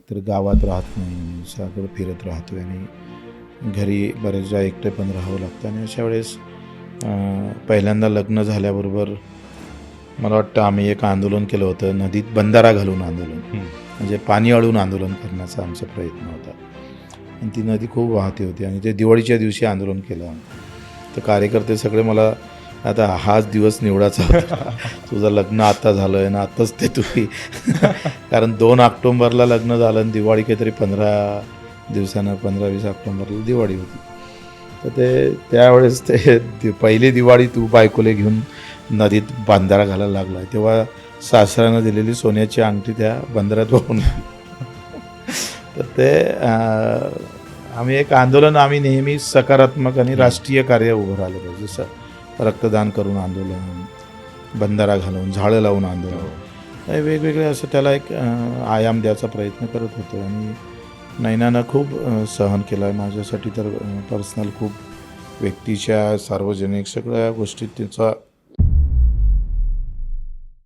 एकतर गावात राहत नाही सगळं फिरत राहतो आणि घरी बरेचदा एकटे पण राहावं लागतं. आणि अशा वेळेस पहिल्यांदा लग्न झाल्याबरोबर मला वाटतं आम्ही एक आंदोलन केलं होतं नदीत बंधारा घालून आंदोलन. म्हणजे पाणी अडून आंदोलन करण्याचा आमचा प्रयत्न होता. आणि ती नदी खूप वाहती होती आणि ते दिवाळीच्या दिवशी आंदोलन केलं तर कार्यकर्ते सगळे मला आता हाच दिवस निवडाचा होता. तुझं लग्न आता झालं आहे ना आताच ते तुम्ही. कारण दोन ऑक्टोंबरला लग्न झालं आणि दिवाळी काहीतरी पंधरा दिवसानं पंधरा वीस ऑक्टोंबरला दिवाळी होती. तर ते त्यावेळेस ते पहिली दिवाळी तू बायकोले घेऊन नदीत बांधारा घालायला लागला तेव्हा सासऱ्यानं दिलेली सोन्याची अंगठी त्या बंदरात वाहून. तर ते आम्ही एक आंदोलन आम्ही नेहमी सकारात्मक आणि राष्ट्रीय कार्य उभं राहिलं पाहिजे जसं रक्तदान करून आंदोलन बंधारा घालून झाडं लावून आंदोलन. हे वेगवेगळे असं त्याला एक आयाम द्यायचा प्रयत्न करत होतो. आणि नैनानं खूप सहन केलं आहे माझ्यासाठी तर पर्सनल खूप व्यक्तीच्या सार्वजनिक सगळ्या गोष्टीत तिचा